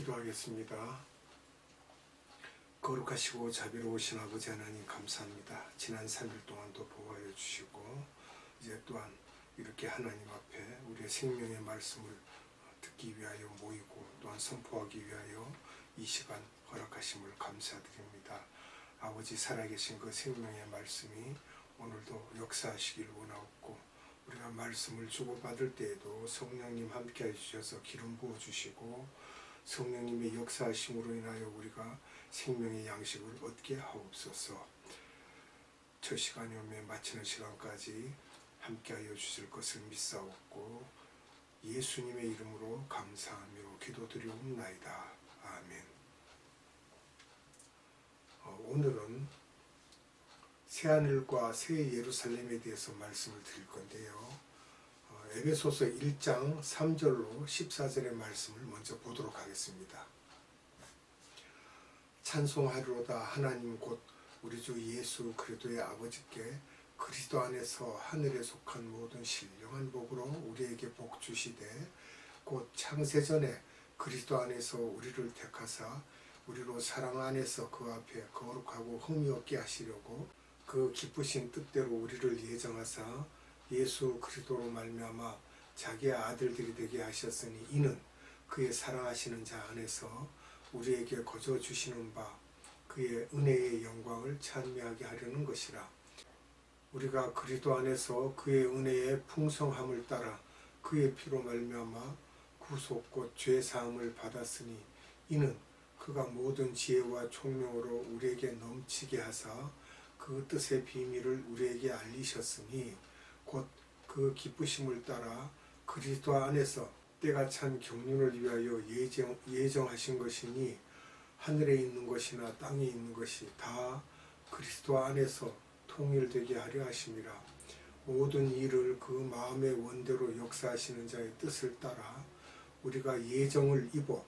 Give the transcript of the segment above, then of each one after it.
기도하겠습니다. 거룩하시고 자비로우신 아버지 하나님 감사합니다. 지난 3일 동안도 보호하여 주시고 이제 또한 이렇게 하나님 앞에 우리의 생명의 말씀을 듣기 위하여 모이고 또한 선포하기 위하여 이 시간 허락하심을 감사드립니다. 아버지 살아계신 그 생명의 말씀이 오늘도 역사하시길 원하옵고 우리가 말씀을 주고받을 때에도 성령님 함께 해 주셔서 기름 부어 주시고 성령님의 역사하심으로 인하여 우리가 생명의 양식을 얻게 하옵소서. 첫 시간이 오면 마치는 시간까지 함께하여 주실 것을 믿사옵고 예수님의 이름으로 감사하며 기도드리옵나이다. 아멘. 어, 오늘은 새하늘과 새 예루살렘에 대해서 말씀을 드릴 건데요. 어, 에베소서 1장 3절로 14절의 말씀을 먼저 보도록 하겠습니다. 찬송하리로다 하나님 곧 우리 주 예수 그리스도의 아버지께 그리스도 안에서 하늘에 속한 모든 신령한 복으로 우리에게 복 주시되 곧 창세 전에 그리스도 안에서 우리를 택하사 우리로 사랑 안에서 그 앞에 거룩하고 흠이 없게 하시려고 그 기쁘신 뜻대로 우리를 예정하사 예수 그리스도로 말미암아 자기의 아들들이 되게 하셨으니 이는 그의 사랑하시는 자 안에서 우리에게 거저 주시는 바 그의 은혜의 영광을 찬미하게 하려는 것이라. 우리가 그리스도 안에서 그의 은혜의 풍성함을 따라 그의 피로 말미암아 구속 곧 죄 사함을 받았으니 이는 그가 모든 지혜와 총명으로 우리에게 넘치게 하사 그 뜻의 비밀을 우리에게 알리셨으니 곧 그 기쁘심을 따라 그리스도 안에서 때가 찬 경륜을 위하여 예정, 예정하신 것이니 하늘에 있는 것이나 땅에 있는 것이 다 그리스도 안에서 통일되게 하려 하심이라. 모든 일을 그 마음의 원대로 역사하시는 자의 뜻을 따라 우리가 예정을 입어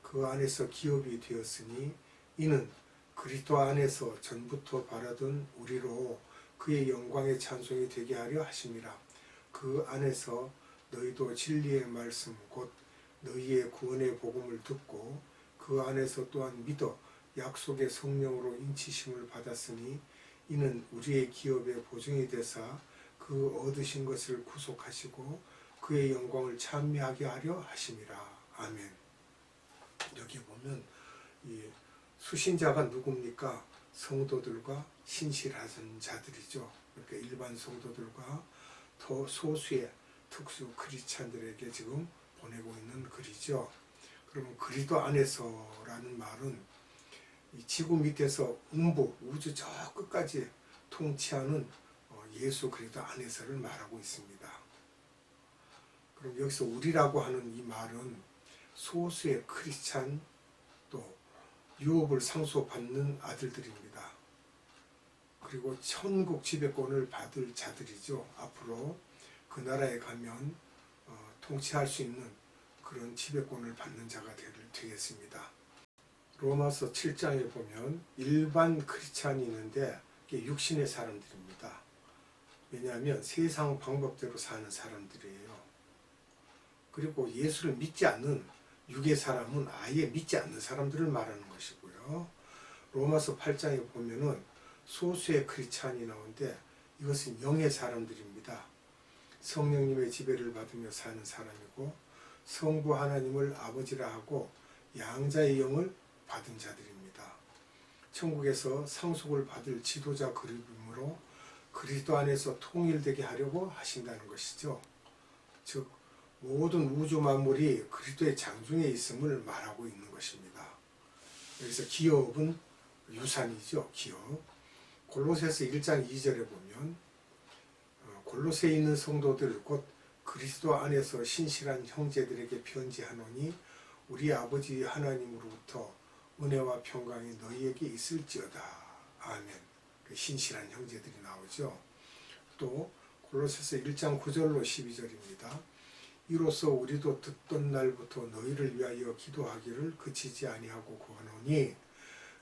그 안에서 기업이 되었으니 이는 그리스도 안에서 전부터 바라던 우리로 그의 영광의 찬송이 되게 하려 하심이라 그 안에서 너희도 진리의 말씀 곧 너희의 구원의 복음을 듣고 그 안에서 또한 믿어 약속의 성령으로 인치심을 받았으니 이는 우리의 기업의 보증이 되사 그 얻으신 것을 구속하시고 그의 영광을 찬미하게 하려 하심이라 아멘. 여기 보면 이 수신자가 누굽니까? 성도들과 신실하신 자들이죠. 그러니까 일반 성도들과 더 소수의 특수 크리스찬들에게 지금 보내고 있는 글이죠. 그러면 그리도 안에서라는 말은 이 지구 밑에서 음부 우주 저 끝까지 통치하는 어, 예수 그리도 안에서를 말하고 있습니다. 그럼 여기서 우리라고 하는 이 말은 소수의 크리스찬 또 유업을 상속받는 아들들입니다. 그리고 천국 지배권을 받을 자들이죠. 앞으로 그 나라에 가면 어, 통치할 수 있는 그런 지배권을 받는 자가 되, 되겠습니다. 로마서 7장에 보면 일반 크리스찬이 있는데 육신의 사람들입니다. 왜냐하면 세상 방법대로 사는 사람들이에요. 그리고 예수를 믿지 않는 육의 사람은 아예 믿지 않는 사람들을 말하는 것이고요. 로마서 8장에 보면은 소수의 크리스찬이 나오는데 이것은 영의 사람들입니다. 성령님의 지배를 받으며 사는 사람이고 성부 하나님을 아버지라 하고 양자의 영을 받은 자들입니다. 천국에서 상속을 받을 지도자 그룹이므로 그리스도 안에서 통일되게 하려고 하신다는 것이죠. 즉 모든 우주 만물이 그리스도의 장중에 있음을 말하고 있는 것입니다. 여기서 기업은 유산이죠. 기업. 골로새서 1장 2절에 보면 어, 골로새에 있는 성도들 곧 그리스도 안에서 신실한 형제들에게 편지하노니 우리 아버지 하나님으로부터 은혜와 평강이 너희에게 있을지어다. 아멘. 그 신실한 형제들이 나오죠. 또 골로새서 1장 9절로 12절입니다. 이로써 우리도 듣던 날부터 너희를 위하여 기도하기를 그치지 아니하고 구하노니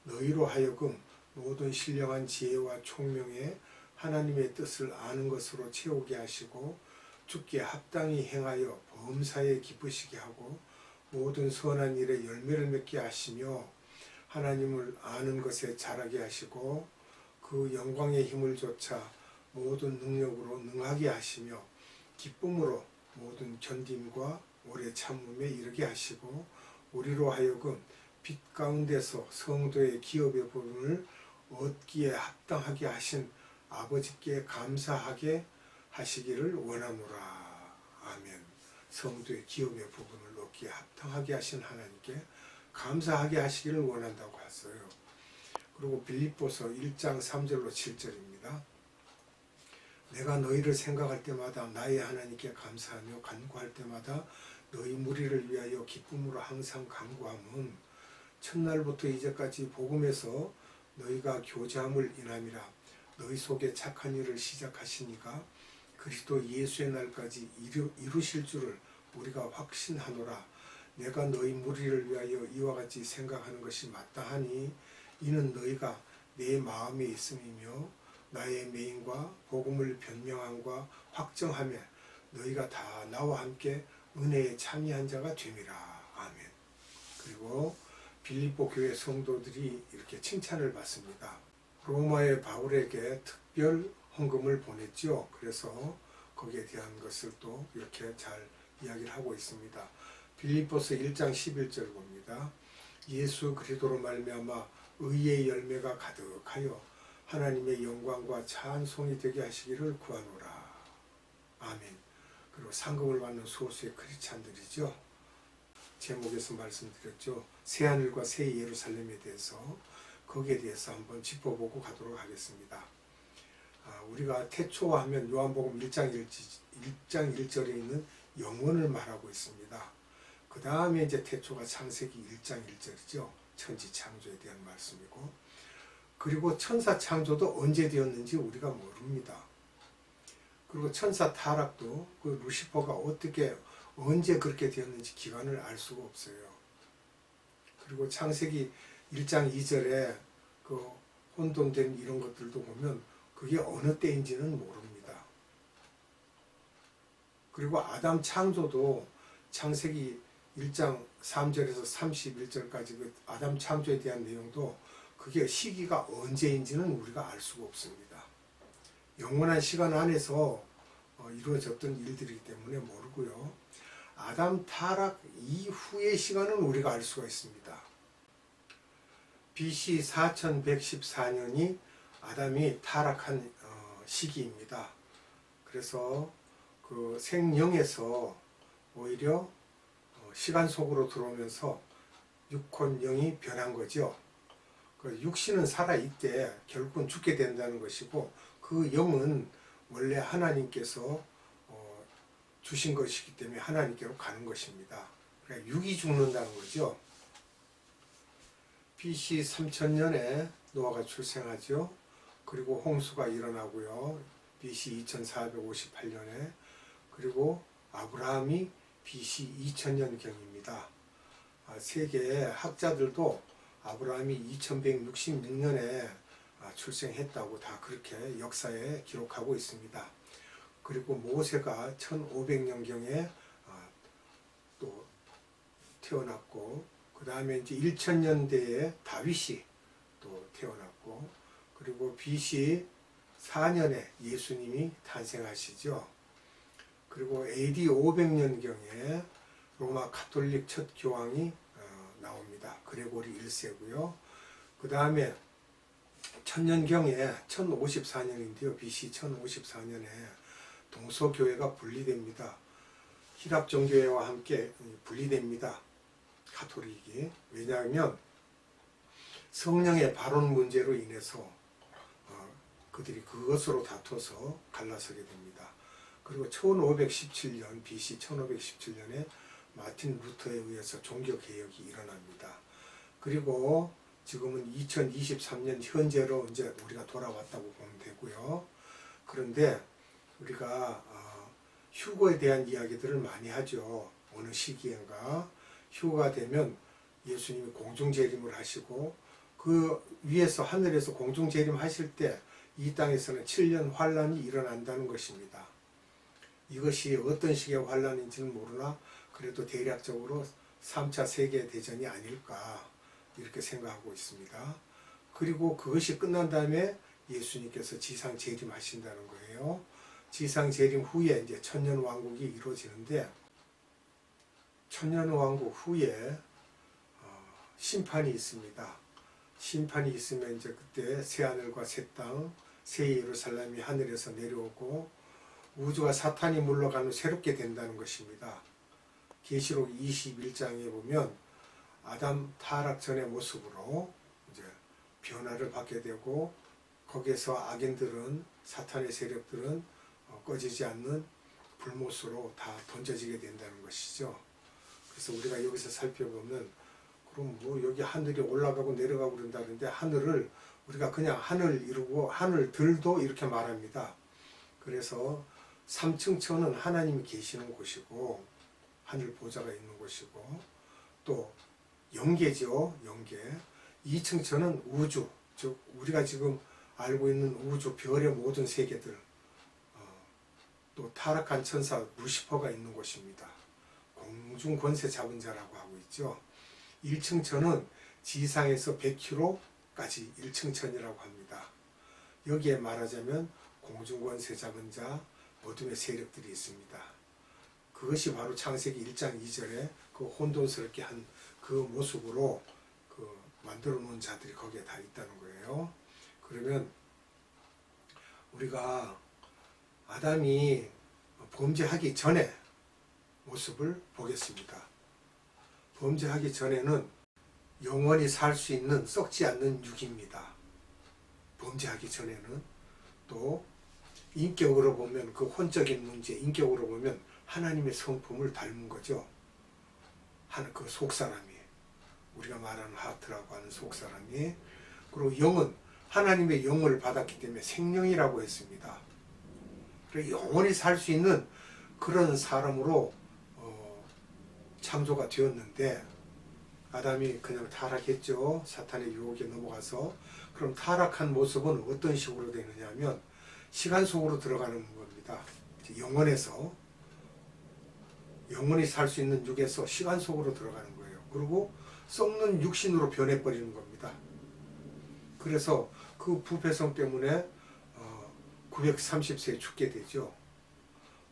너희로 하여금 모든 신령한 지혜와 총명에 하나님의 뜻을 아는 것으로 채우게 하시고 주께 합당히 행하여 범사에 기쁘시게 하고 모든 선한 일에 열매를 맺게 하시며 하나님을 아는 것에 자라게 하시고 그 영광의 힘을 조차 모든 능력으로 능하게 하시며 기쁨으로 모든 견딤과 오래 참음에 이르게 하시고 우리로 하여금 빛 가운데서 성도의 기업의 부분을 얻기에 합당하게 하신 아버지께 감사하게 하시기를 원하노라. 아멘. 성도의 기업의 부분을 얻기에 합당하게 하신 하나님께 감사하게 하시기를 원한다고 했어요. 그리고 빌립보서 1장 3절로 7절입니다. 내가 너희를 생각할 때마다 나의 하나님께 감사하며 간구할 때마다 너희 무리를 위하여 기쁨으로 항상 간구함은 첫날부터 이제까지 복음에서 너희가 교제함을 인함이라 너희 속에 착한 일을 시작하시니까 그리스도 예수의 날까지 이루, 이루실 줄을 우리가 확신하노라. 내가 너희 무리를 위하여 이와 같이 생각하는 것이 마땅하니 이는 너희가 내 마음에 있음이며 나의 메인과 복음을 변명함과 확정하며 너희가 다 나와 함께 은혜에 참여한 자가 됨이라. 아멘. 그리고 빌립보 교회 성도들이 이렇게 칭찬을 받습니다. 로마의 바울에게 특별 헌금을 보냈죠. 그래서 거기에 대한 것을 또 이렇게 잘 이야기를 하고 있습니다. 빌립보서 1장 11절 봅니다. 예수 그리스도로 말미암아 의의 열매가 가득하여 하나님의 영광과 찬송이 되게 하시기를 구하노라. 아멘. 그리고 상금을 받는 소수의 크리스찬들이죠. 제목에서 말씀드렸죠. 새 하늘과 새 예루살렘에 대해서 거기에 대해서 한번 짚어보고 가도록 하겠습니다. 아, 우리가 태초 하면 요한복음 1장 1, 1장 1절에 있는 영원을 말하고 있습니다. 그 다음에 이제 태초가 창세기 1장 1절이죠. 천지 창조에 대한 말씀이고 그리고 천사 창조도 언제 되었는지 우리가 모릅니다. 그리고 천사 타락도 그 루시퍼가 어떻게 언제 그렇게 되었는지 기간을 알 수가 없어요. 그리고 창세기 1장 2절에 그 혼돈된 이런 것들도 보면 그게 어느 때인지는 모릅니다. 그리고 아담 창조도 창세기 1장 3절에서 31절까지 그 아담 창조에 대한 내용도 그게 시기가 언제인지는 우리가 알 수가 없습니다. 영원한 시간 안에서 어, 이루어졌던 일들이기 때문에 모르고요. 아담 타락 이후의 시간은 우리가 알 수가 있습니다. BC 4114년이 아담이 타락한 어, 시기입니다. 그래서 그 생령에서 오히려 어, 시간 속으로 들어오면서 육혼령이 변한 거죠. 그 육신은 살아 있대 결국은 죽게 된다는 것이고 그 영은 원래 하나님께서 어, 주신 것이기 때문에 하나님께로 가는 것입니다. 그러니까 육이 죽는다는 거죠. BC 3000년에 노아가 출생하죠. 그리고 홍수가 일어나고요. BC 2458년에 그리고 아브라함이 BC 2000년경입니다. 아, 세계 학자들도 아브라함이 2166년에 아, 출생했다고 다 그렇게 역사에 기록하고 있습니다. 그리고 모세가 1500년경에 아, 또 태어났고 그 다음에 이제 1000년대에 다윗이 또 태어났고 그리고 BC 4년에 예수님이 탄생하시죠. 그리고 AD 500년경에 로마 카톨릭 첫 교황이 어, 나옵니다. 그레고리 1세고요. 그 다음에 천년경에 1054년인데요. BC 1054년에 동서교회가 분리됩니다. 히랍 정교회와 함께 분리됩니다. 카톨릭이. 왜냐하면 성령의 발언 문제로 인해서 어, 그들이 그것으로 다퉈서 갈라서게 됩니다. 그리고 1517년 BC 1517년에 마틴 루터에 의해서 종교 개혁이 일어납니다. 그리고 지금은 2023년 현재로 이제 우리가 돌아왔다고 보면 되고요. 그런데 우리가 어, 휴거에 대한 이야기들을 많이 하죠. 어느 시기인가 휴거가 되면 예수님이 공중재림을 하시고 그 위에서 하늘에서 공중재림 하실 때 이 땅에서는 7년 환란이 일어난다는 것입니다. 이것이 어떤 식의 환란인지는 모르나 그래도 대략적으로 3차 세계대전이 아닐까 이렇게 생각하고 있습니다. 그리고 그것이 끝난 다음에 예수님께서 지상 재림하신다는 거예요. 지상 재림 후에 이제 천년 왕국이 이루어지는데 천년 왕국 후에 어, 심판이 있습니다. 심판이 있으면 이제 그때 새 하늘과 새 땅, 새 예루살렘이 하늘에서 내려오고 우주가 사탄이 물러가는 새롭게 된다는 것입니다. 계시록 21장에 보면 아담 타락 전의 모습으로 이제 변화를 받게 되고 거기에서 악인들은 사탄의 세력들은 어, 꺼지지 않는 불못으로 다 던져지게 된다는 것이죠. 그래서 우리가 여기서 살펴보면 그럼 뭐 여기 하늘이 올라가고 내려가고 그런다는데 하늘을 우리가 그냥 하늘 이루고 하늘들도 이렇게 말합니다. 그래서 3층 천은 하나님이 계시는 곳이고 하늘 보좌가 있는 곳이고 또 영계죠 영계 2층 천은 우주 즉 우리가 지금 알고 있는 우주 별의 모든 세계들 어, 또 타락한 천사 루시퍼가 있는 곳입니다 공중 권세 잡은 자라고 하고 있죠 1층 천은 지상에서 100km까지 1층 천이라고 합니다 여기에 말하자면 공중 권세 잡은 자 어둠의 세력들이 있습니다. 그것이 바로 창세기 1장 2절에 그 혼돈스럽게 한 그 모습으로 그 만들어 놓은 자들이 거기에 다 있다는 거예요. 그러면 우리가 아담이 범죄하기 전에 모습을 보겠습니다. 범죄하기 전에는 영원히 살 수 있는 썩지 않는 육입니다. 범죄하기 전에는 또 인격으로 보면 그 혼적인 문제, 인격으로 보면 하나님의 성품을 닮은 거죠. 하는 그 속사람이 우리가 말하는 하트라고 하는 속사람이 그리고 영은 하나님의 영을 받았기 때문에 생명이라고 했습니다. 그래서 영원히 살 수 있는 그런 사람으로 어, 창조가 되었는데 아담이 그냥 타락했죠. 사탄의 유혹에 넘어가서 그럼 타락한 모습은 어떤 식으로 되느냐면 시간 속으로 들어가는 겁니다. 영원에서 영원히 살 수 있는 육에서 시간 속으로 들어가는 거예요. 그리고 썩는 육신으로 변해버리는 겁니다. 그래서 그 부패성 때문에 930세에 죽게 되죠.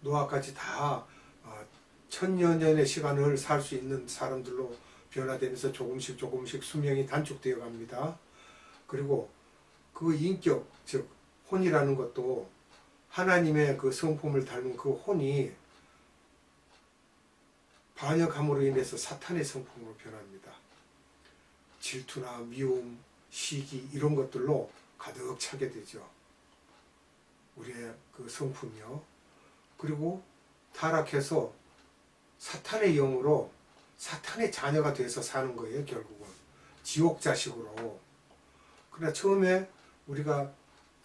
노아까지 다 어, 천여 년의 시간을 살 수 있는 사람들로 변화되면서 조금씩 조금씩 수명이 단축되어 갑니다. 그리고 그 인격, 즉 혼이라는 것도 하나님의 그 성품을 닮은 그 혼이 반역함으로 인해서 사탄의 성품으로 변합니다. 질투나 미움, 시기 이런 것들로 가득 차게 되죠. 우리의 그 성품이요. 그리고 타락해서 사탄의 영으로 사탄의 자녀가 돼서 사는 거예요, 결국은. 지옥 자식으로. 그러나 처음에 우리가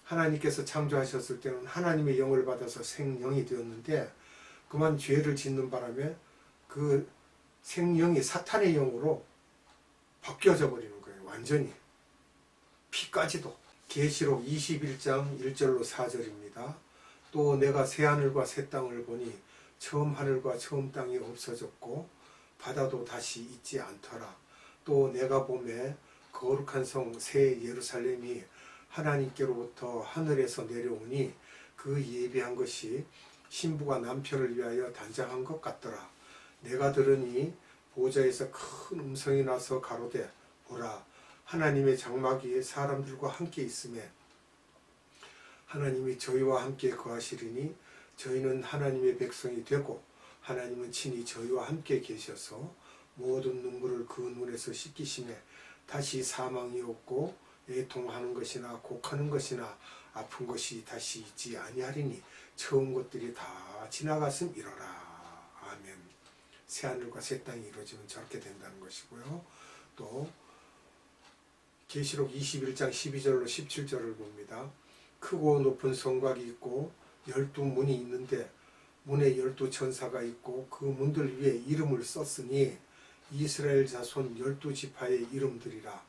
하나님께서 창조하셨을 때는 하나님의 영을 받아서 생명이 되었는데 그만 죄를 짓는 바람에 그 생명이 사탄의 영으로 바뀌어져 버리는 거예요. 완전히. 피까지도. 계시록 21장 1절로 4절입니다. 또 내가 새 하늘과 새 땅을 보니 처음 하늘과 처음 땅이 없어졌고 바다도 다시 있지 않더라. 또 내가 봄에 거룩한 성 새 예루살렘이 하나님께로부터 하늘에서 내려오니 그 예비한 것이 신부가 남편을 위하여 단장한 것 같더라. 내가 들으니 보좌에서 큰 음성이 나서 가로되 보라 하나님의 장막이 사람들과 함께 있음에 하나님이 저희와 함께 거하시리니 저희는 하나님의 백성이 되고 하나님은 친히 저희와 함께 계셔서 모든 눈물을 그 눈에서 씻기심에 다시 사망이 없고 애통하는 것이나 곡하는 것이나 아픈 것이 다시 있지 아니하리니 처음 것들이 다 지나갔음 이러라. 아멘. 새 하늘과 새 땅이 이루어지면 저렇게 된다는 것이고요. 또 계시록 21장 12절로 17절을 봅니다 크고 높은 성곽이 있고 열두 문이 있는데 문에 열두 천사가 있고 그 문들 위에 이름을 썼으니 이스라엘 자손 열두 지파의 이름들이라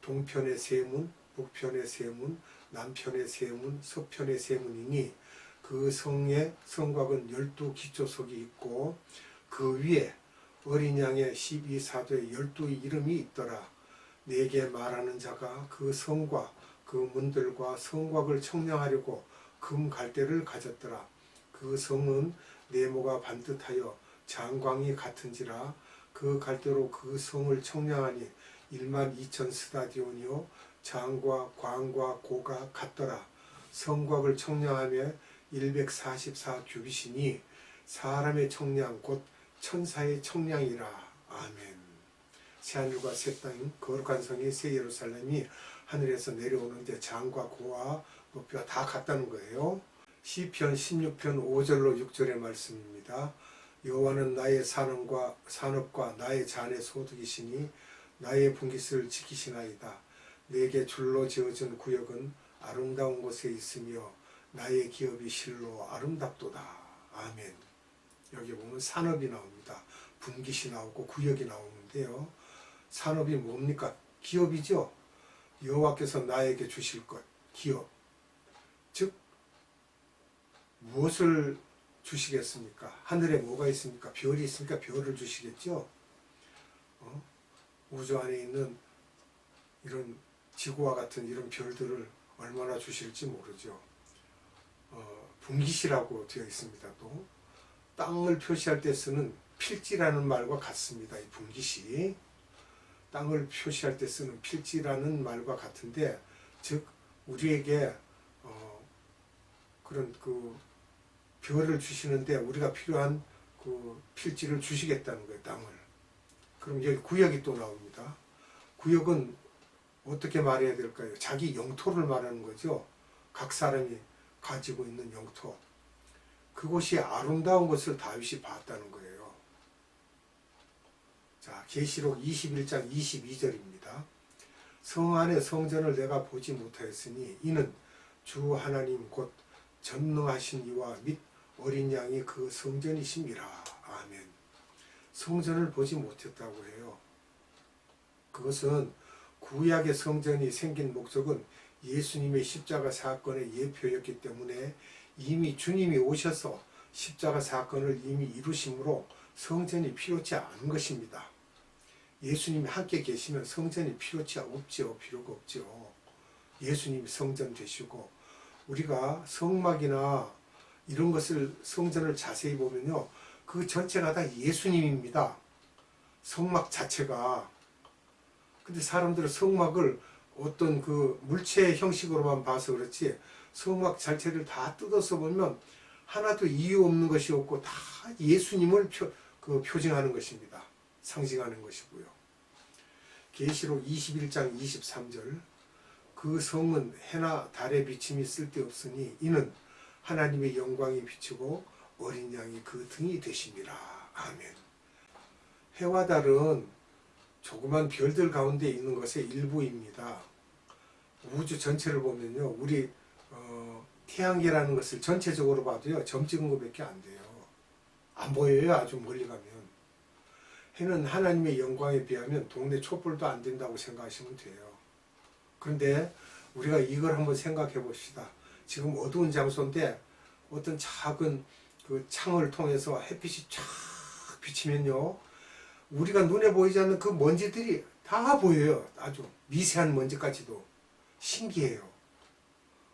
동편의 세 문, 북편의 세 문, 남편의 세 문, 서편의 세 문이니 그 성의 성곽은 열두 기초석이 있고 그 위에 어린 양의 12사도에 열두 이름이 있더라. 내게 말하는 자가 그 성과 그 문들과 성곽을 청량하려고 금 갈대를 가졌더라. 그 성은 네모가 반듯하여 장광이 같은지라 그 갈대로 그 성을 청량하니 1만 2천 스타디온이요 장과 광과 고가 같더라. 성곽을 청량하며 144 규빗이니 사람의 청량 곧 천사의 청량이라. 아멘. 새하늘과 새 땅, 거룩한 성이 새 예루살렘이 하늘에서 내려오는데 장과 고와 높이가 다 같다는 거예요. 시편 16편 5절로 6절의 말씀입니다. 여호와는 나의 산업과 산업과 나의 잔의 소득이시니 나의 분깃을 지키시나이다. 내게 줄로 지어진 구역은 아름다운 곳에 있으며 나의 기업이 실로 아름답도다. 아멘. 여기 보면 산업이 나옵니다. 분깃이 나오고 구역이 나오는데요. 산업이 뭡니까? 기업이죠. 여호와께서 나에게 주실 것, 기업. 즉 무엇을 주시겠습니까? 하늘에 뭐가 있습니까? 별이 있으니까 별을 주시겠죠. 어? 우주 안에 있는 이런 지구와 같은 이런 별들을 얼마나 주실지 모르죠. 어, 분깃이라고 되어 있습니다. 또 땅을 표시할 때 쓰는 필지라는 말과 같습니다. 이 분깃이 땅을 표시할 때 쓰는 필지라는 말과 같은데 즉 우리에게 어, 그런 그 별을 주시는데 우리가 필요한 그 필지를 주시겠다는 거예요 땅을. 그럼 여기 구역이 또 나옵니다. 구역은 어떻게 말해야 될까요? 자기 영토를 말하는 거죠. 각 사람이 가지고 있는 영토. 그곳이 아름다운 것을 다윗이 봤다는 거예요 자 계시록 21장 22절입니다 성 안의 성전을 내가 보지 못하였으니 이는 주 하나님 곧 전능하신 이와 및 어린 양이 그 성전이심이라. 아멘. 성전을 보지 못했다고 해요. 그것은 구약의 성전이 생긴 목적은 예수님의 십자가 사건의 예표였기 때문에 이미 주님이 오셔서 십자가 사건을 이미 이루심으로 성전이 필요치 않은 것입니다. 예수님이 함께 계시면 성전이 필요치 없죠. 필요가 없죠. 예수님이 성전 되시고 우리가 성막이나 이런 것을 성전을 자세히 보면요. 그 전체가 다 예수님입니다. 성막 자체가. 근데 사람들은 성막을 어떤 그 물체 형식으로만 봐서 그렇지 성막 자체를 다 뜯어서 보면 하나도 이유 없는 것이 없고 다 예수님을 표, 그 표징하는 것입니다. 상징하는 것이고요. 계시록 21장 23절 그 성은 해나 달의 비침이 쓸데없으니 이는 하나님의 영광이 비치고 어린 양이 그 등이 되심이라. 아멘. 해와 달은 조그만 별들 가운데 있는 것의 일부입니다. 우주 전체를 보면요, 우리 어, 태양계라는 것을 전체적으로 봐도요, 점 찍은 것밖에 안 돼요. 안 보여요, 아주 멀리 가면. 해는 하나님의 영광에 비하면 동네 촛불도 안 된다고 생각하시면 돼요. 그런데 우리가 이걸 한번 생각해 봅시다. 지금 어두운 장소인데 어떤 작은 그 창을 통해서 햇빛이 쫙 비치면요. 우리가 눈에 보이지 않는 그 먼지들이 다 보여요. 아주 미세한 먼지까지도. 신기해요.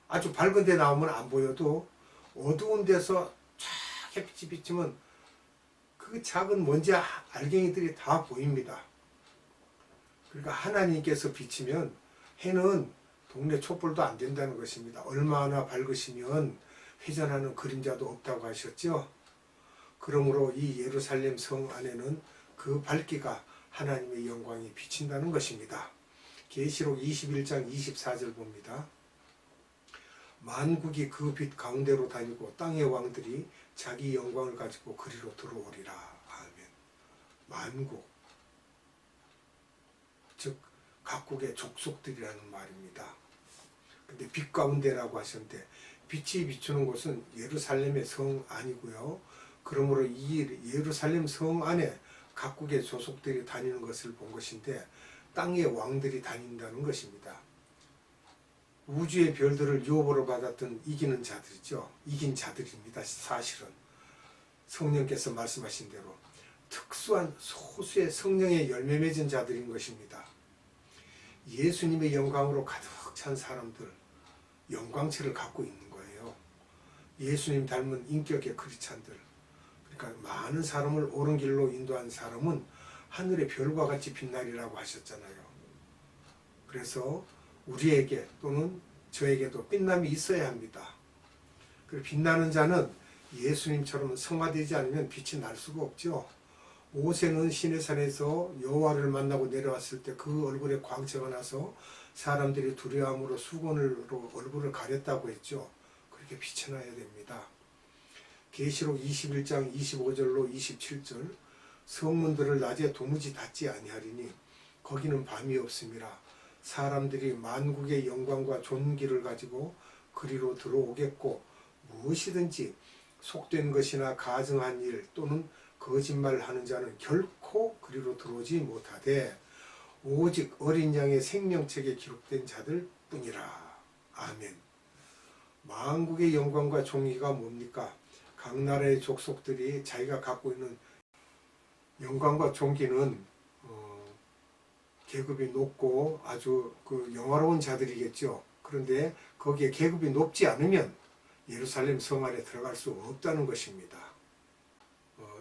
아주 밝은 데 나오면 안 보여도 어두운 데서 쫙 햇빛이 비치면 그 작은 먼지 알갱이들이 다 보입니다. 그러니까 하나님께서 비치면 해는 동네 촛불도 안 된다는 것입니다. 얼마나 밝으시면 회전하는 그림자도 없다고 하셨죠. 그러므로 이 예루살렘 성 안에는 그 밝기가 하나님의 영광이 비친다는 것입니다. 계시록 21장 24절 봅니다. 만국이 그 빛 가운데로 다니고 땅의 왕들이 자기 영광을 가지고 그리로 들어오리라. 아멘. 만국. 즉 각국의 족속들이라는 말입니다. 근데 빛 가운데라고 하셨는데 빛이 비추는 곳은 예루살렘의 성 아니고요. 그러므로 이 예루살렘 성 안에 각국의 조속들이 다니는 것을 본 것인데 땅의 왕들이 다닌다는 것입니다. 우주의 별들을 유업으로 받았던 이기는 자들이죠. 이긴 자들입니다. 사실은 성령께서 말씀하신 대로 특수한 소수의 성령의 열매 맺은 자들인 것입니다. 예수님의 영광으로 가득 찬 사람들, 영광체를 갖고 있는 거예요. 예수님 닮은 인격의 크리스찬들. 그러니까 많은 사람을 옳은 길로 인도한 사람은 하늘의 별과 같이 빛나리라고 하셨잖아요. 그래서 우리에게 또는 저에게도 빛남이 있어야 합니다. 그 빛나는 자는 예수님처럼 성화되지 않으면 빛이 날 수가 없죠. 모세는 시내산에서 여호와를 만나고 내려왔을 때 그 얼굴에 광채가 나서 사람들이 두려움으로 수건으로 얼굴을 가렸다고 했죠. 그렇게 빛이 나야 됩니다. 계시록 21장 25절로 27절 성문들을 낮에 도무지 닫지 아니하리니 거기는 밤이 없음이라 사람들이 만국의 영광과 존귀를 가지고 그리로 들어오겠고 무엇이든지 속된 것이나 가증한 일 또는 거짓말하는 자는 결코 그리로 들어오지 못하되 오직 어린 양의 생명책에 기록된 자들 뿐이라. 아멘. 만국의 영광과 종기가 뭡니까? 각 나라의 족속들이 자기가 갖고 있는 영광과 종기는 어, 계급이 높고 아주 그 영화로운 자들이겠죠. 그런데 거기에 계급이 높지 않으면 예루살렘 성 안에 들어갈 수 없다는 것입니다. 어,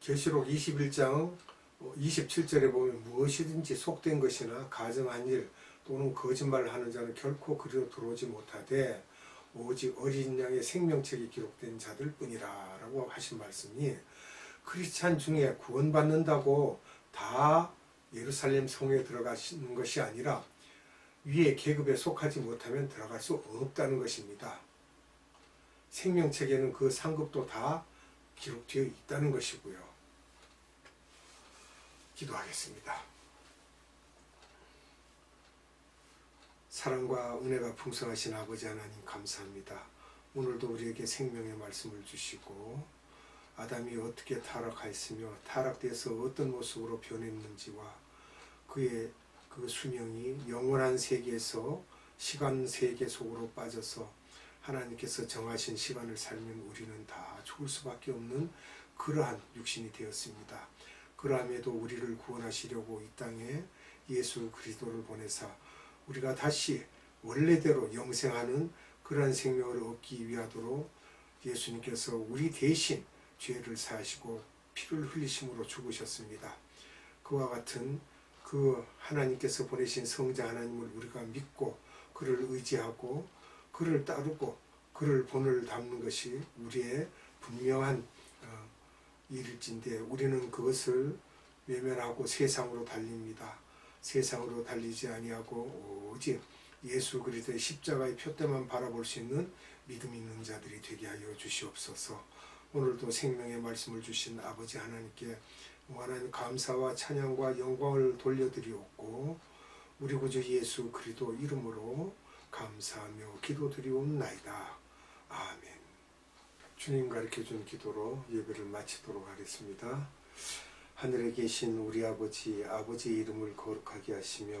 계시록 21장 27절에 보면 무엇이든지 속된 것이나 가정한 일 또는 거짓말을 하는 자는 결코 그리로 들어오지 못하되 오직 어린 양의 생명책이 기록된 자들 뿐이라 라고 하신 말씀이 크리스찬 중에 구원받는다고 다 예루살렘 성에 들어가시는 것이 아니라 위에 계급에 속하지 못하면 들어갈 수 없다는 것입니다. 생명책에는 그 상급도 다 기록되어 있다는 것이고요. 기도하겠습니다. 사랑과 은혜가 풍성하신 아버지 하나님 감사합니다. 오늘도 우리에게 생명의 말씀을 주시고 아담이 어떻게 타락하였으며 타락돼서 어떤 모습으로 변했는지와 그의 그 수명이 영원한 세계에서 시간 세계 속으로 빠져서 하나님께서 정하신 시간을 살면 우리는 다 죽을 수밖에 없는 그러한 육신이 되었습니다. 그러함에도 우리를 구원하시려고 이 땅에 예수 그리스도를 보내사 우리가 다시 원래대로 영생하는 그러한 생명을 얻기 위하도록 예수님께서 우리 대신 죄를 사하시고 피를 흘리심으로 죽으셨습니다. 그와 같은 그 하나님께서 보내신 성자 하나님을 우리가 믿고 그를 의지하고 그를 따르고 그를 본을 담는 것이 우리의 분명한 어, 일일진데 우리는 그것을 외면하고 세상으로 달립니다. 세상으로 달리지 아니하고 오직 예수 그리스도의 십자가의 표대만 바라볼 수 있는 믿음 있는 자들이 되게 하여 주시옵소서. 오늘도 생명의 말씀을 주신 아버지 하나님께 무한한 감사와 찬양과 영광을 돌려드리옵고 우리 구주 예수 그리스도 이름으로 감사하며 기도드리옵나이다. 아멘. 주님 가르쳐 준 기도로 예배를 마치도록 하겠습니다. 하늘에 계신 우리 아버지, 아버지의 이름을 거룩하게 하시며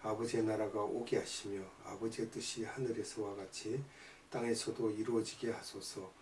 아버지의 나라가 오게 하시며 아버지의 뜻이 하늘에서와 같이 땅에서도 이루어지게 하소서.